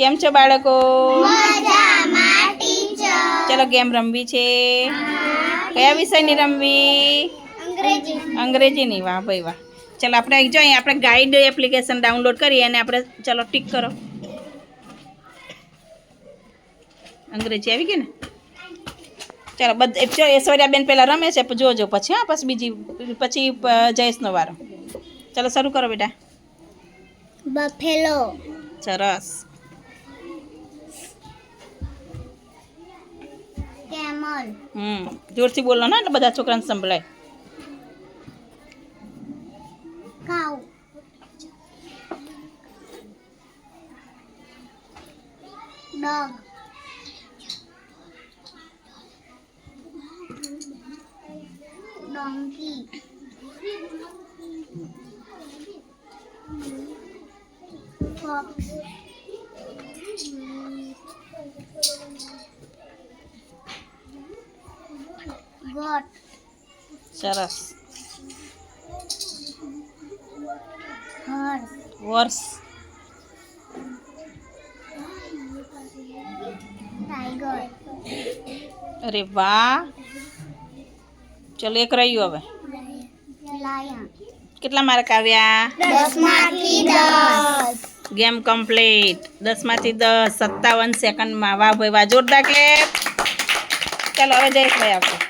કેમ છો બાળકો ચલો ગેમ રમવી છે કયા વિષયની રમવી અંગ્રેજી અંગ્રેજીની વાહ ભાઈ વાહ ચલો આપણે અહીં જો અહીં આપણે ગાઈડ એપ્લિકેશન ડાઉનલોડ કરીએ અને આપણે ચલો ટીક કરો અંગ્રેજી આવી ગઈ ને ચાલો બધા જો ઐશ્વર્યાબેન પહેલાં રમે છે પછી જોજો પછી હા પછી બીજી પછી પ- જયેશનો વારો ચાલો શરૂ કરો બેટા બફેલો સરસ કેમલ. હમ જોરથી બોલો ને એટલે બધા છોકરાને સંભળાય. Cow dog. ડોંકી. સરસ હર્સ વર્ષ ટાઈગર અરે વાહ ચલો એક રહ્યું હવે લાયન કેટલા માર્ક આવ્યા દસ માંથી દસ ગેમ કમ્પ્લીટ દસમાંથી દસ સત્તાવન સેકન્ડમાં વાહ ભાઈ વાહ જોરદાર ક્લેપ ચાલો હવે જયેશભાઈ આવશે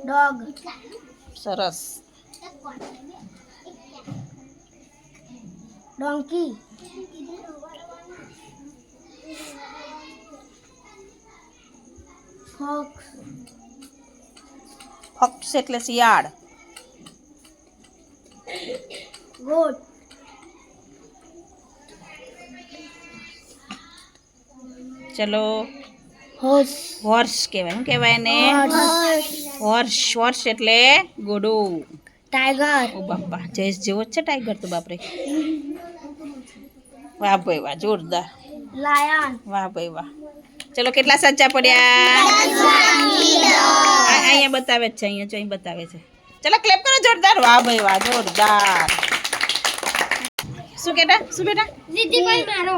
ડોગ સરસ ડોંકી ફોક્સ ફક્સ એટલે શિયાળ ગોટ ચલો હોર્સ. હોર્સ કહેવાય શું કહેવાય એને? હોર્સ. હોર્સ એટલે ઘોડું ટાઈગર. ઓ બાપા જયેશ જેવો જ છે ટાઈગર તો બાપરે. વાહ ભાઈ વાહ જોરદાર. લાયન. વાહ ભાઈ વાહ. ચલો કેટલા સાચા પડ્યા? અહીંયા બતાવે છે અહીંયા જો અહીં બતાવે છે. ચલો ક્લેપ કરો જોરદાર. વાહ ભાઈ વાહ જોરદાર. શું કેટા શું બેટા? મારો.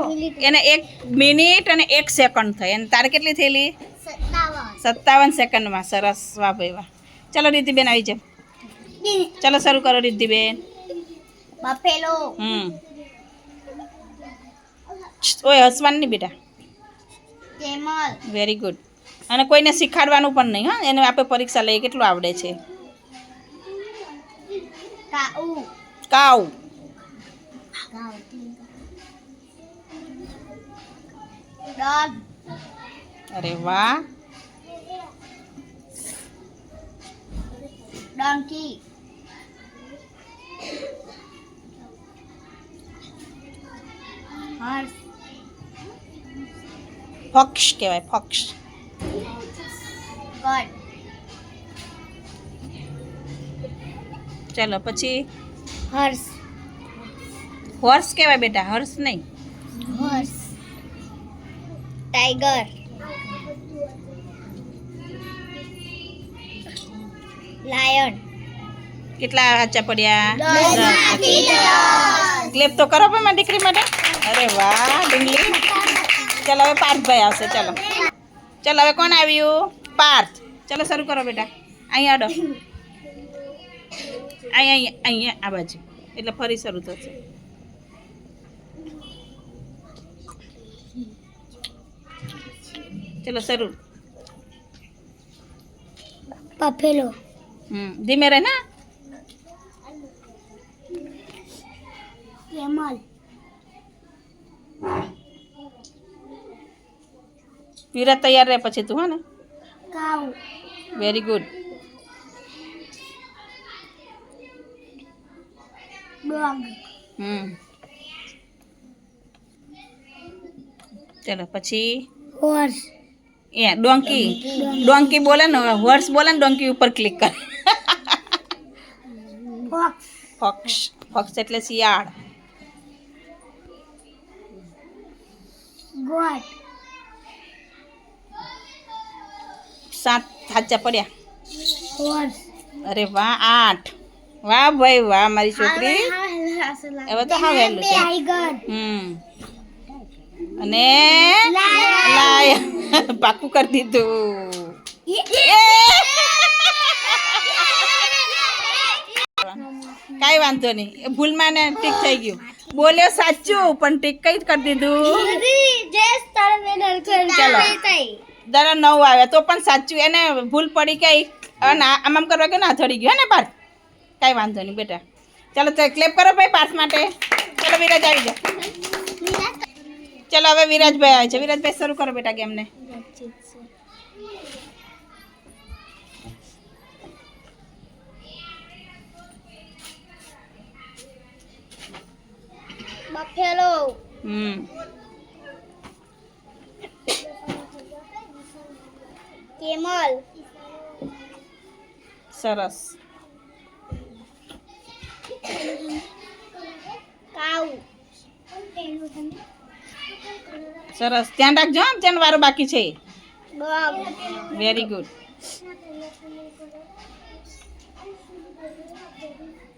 એને એક મિનિટ અને એક સેકન્ડ થઈ. અને તારે કેટલી થયેલી? સત્તાવન. સેકન્ડમાં સરસ વાહ ભાઈ વાહ. ચલો રિદ્ધિબેન આવી જાવ ચલો શરૂ કરો રિદ્ધિબેન. બફેલો. હમ. ઓય હસવાનું નહીં બેટા વેરી ગુડ અને કોઈને શીખવાડવાનું પણ નહીં હા? એને આપણે પરીક્ષા લઈએ કેટલું આવડે છે? કાઉ. કાવ ડોગ અરે વાહ ડોંકી હોર્સ ફક્ષ કહેવાય ફક્ષ ગોટ ચલો પછી હોર્સ હોર્સ કહેવાય બેટા હર્ષ નહીં હોર્સ ટાઈગર લાયન કેટલા સાચા પડ્યા દસમાંથી દસ. ક્લેપ તો કરો પણ મારી દીકરી માટે અરે વાહ ડીંગલી ચલો હવે પાર્થભાઈ આવશે ચલો ચલો હવે કોણ આવ્યું પાર્થ ચલો શરૂ કરો બેટા અહીંયા અડો અહીંયા અહીંયા અહીંયા આ બાજુ એટલે ફરી શરૂ થશે ચલો શરૂ બફેલો હમ ધીમે રહે ના કેમલ વિરાટ તૈયાર રહે પછી તું હા ને કાઉ વેરી ગુડ ડોગ હમ ચલો પછી હોર્સ એ ડોંકી ડોંકી બોલે ને હોર્સ બોલે ને ડોંકી ઉપર ક્લિક કર ફોક્સ ફોક્સ ફોક્સ એટલે શિયાળ ગોટ સાત સાચા પડ્યા હોર્સ અરે વાહ આઠ વાહ ભાઈ વાહ મારી છોકરી હવે તો હા વહેલું છે ટાઈગર હમ અને લાય પાકું કરી દીધું. કાંઈ વાંધો નહીં. ભૂલમાં ને ટીક થઈ ગયું. બોલ્યો સાચું પણ ટીક કઈ જ કરી દીધું. ચાલો. દરા નવ આવ્યા તો પણ સાચું. એને ભૂલ પડી કઈ અને આમ આમ કરવા ગયો ને આ થડી ગયો ને પાર્થ? કાંઈ વાંધો નહીં બેટા. ચાલો ક્લેપ કરો ભાઈ પાર્થ માટે. ચાલો વિરાજ આવી જાઓ હવે વિરાજભાઈ આવે છે. વિરાજભાઈ શરૂ કરો બેટા ગેમને. બફેલો હમ. કેમલ. સરસ. કાઉ. સરસ. ધ્યાન રાખજો આમ ધ્યાન વાળું બાકી છે. Very good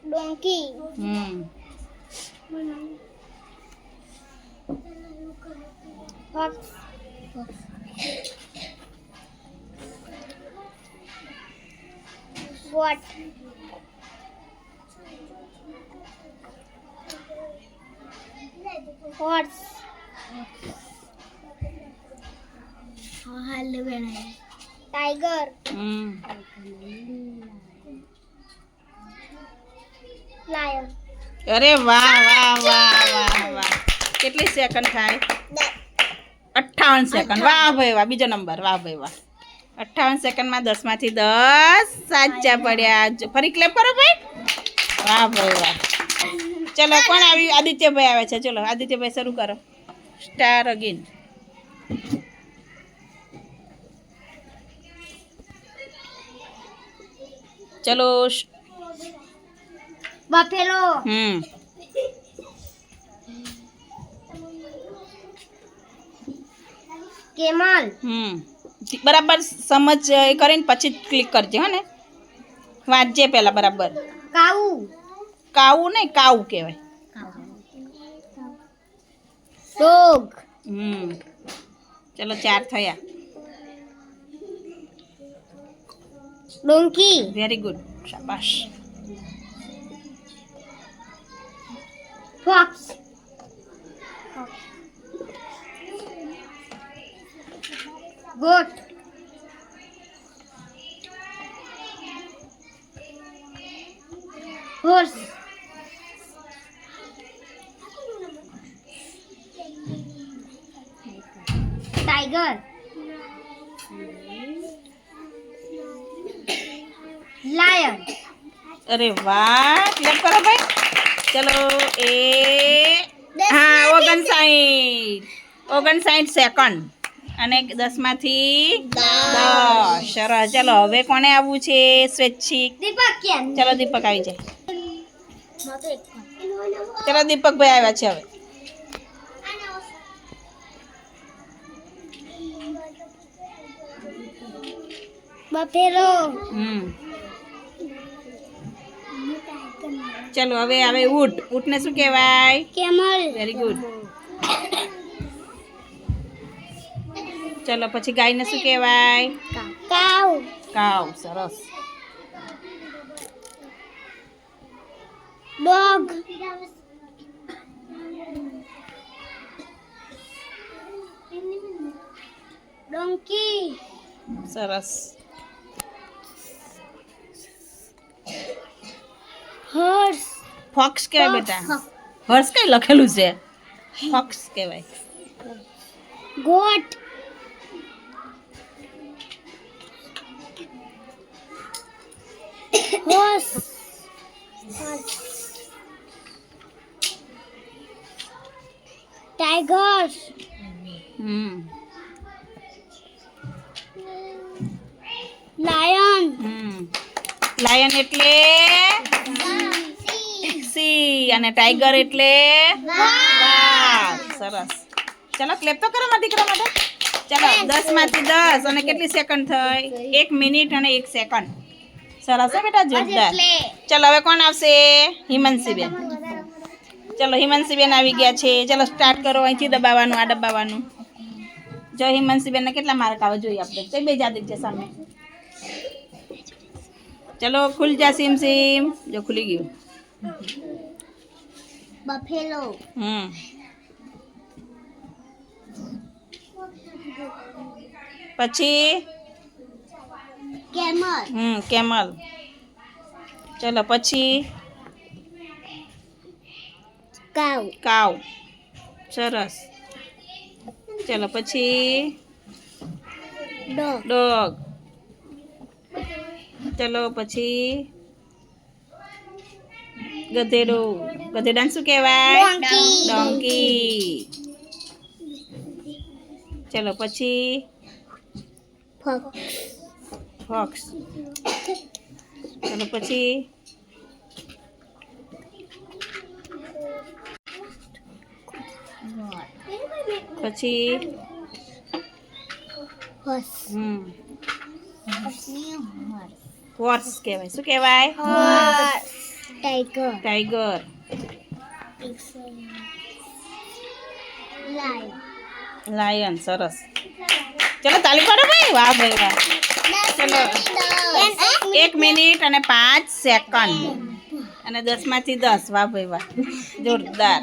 donkey. હમ. ફોક્સ. ગોટ હોર્સ ટાઈગર હમ લાયન અરે વાહ વાહ વાહ વાહ વાહ કેટલી સેકન્ડ થાય અઠ્ઠાવન સેકન્ડ વાહ ભાઈ વાહ બીજો નંબર વાહ ભાઈ વાહ અઠ્ઠાવન સેકન્ડમાં દસમાંથી દસ સાચા પડ્યા જો, ફરી ક્લેપ કરો ભાઈ વાહ ભાઈ વાહ ચલો કોણ આવ્યું આદિત્યભાઈ આવે છે ચલો આદિત્યભાઈ શરૂ કરો સ્ટાર અગેન ચલો બફેલો. હમ. કેમલ. હમ. બરાબર સમજ એ કરીને પછી ક્લિક કરજે હો ને. વાંચજે પહેલાં બરાબર. કાઉ. કાવું નહીં કાવું કહેવાય. ડોગ. હમ. ચલો ચાર થયા. Donkey. Very good. Shabash. Fox. Goat. Lion અરે વાહ ક્લેપ કરો ભાઈ. ચલો એ હા ઓગણસાઠ. ઓગણસાઠ સેકન્ડ અને દસમાંથી દસ. સરસ. ચલો હવે કોને આવવું છે? સ્વૈચ્છિક. દીપક ચલો દીપક આવી જાય. ચલો દીપકભાઈ આવ્યા છે હવે. બફેરો હમ. ચલો હવે આવે ઊંટ ઊંટને શું કહેવાય કેમલ વેરી ગુડ ચલો પછી ગાયને શું કહેવાય કાઉ કાવ સરસ ડોગ ડોંકી સરસ हॉर्स फॉक्स के बेटा हॉर्स के फॉक्स के भाई goat horse tiger lion lion eight સી અને ટાઈગર એટલે સરસ. ચલો ક્લેપ તો કરો દીકરા માટે. ચલો દસમાંથી દસ અને કેટલી સેકન્ડ થઈ? એક મિનિટ અને એક સેકન્ડ સરસ હે બેટા જોરદાર. ચલો હવે કોણ આવશે? હિમાંશીબેન ચલો હિમાંશીબેન આવી ગયા છે. ચલો સ્ટાર્ટ કરો. અહીંથી દબાવવાનું આ દબાવવાનું. જો હિમાંશીબેનને કેટલા માર્ક આવે? જોઈએ આપણે. તે બે જાદી છે સામે. ચલો ખુલ જા સીમ સીમ. જો ખુલી ગયું. બફેલો. હમ. પછી? કેમલ. હમ કેમલ. ચલો પછી? કાવ. કાવ. સરસ. ચલો પછી? ડોગ. ચલો પછી? ગધેડું ગધેડાને શું કહેવાય ડોંકી ચલો પછી? ફોક્સ ફોક્સ ચલો પછી? પછી? હમ. હોર્સ કહેવાય. શું કહેવાય? હોર્સ ટાઈગર ટાઈગર લાયન સરસ. ચલો તાલી પાડો ભાઈ. વાહ ભાઈ વાહ. ચલો. એક મિનિટ. અને પાંચ સેકન્ડ. અને દસમાંથી દસ. વાહ ભાઈ વાહ. જોરદાર.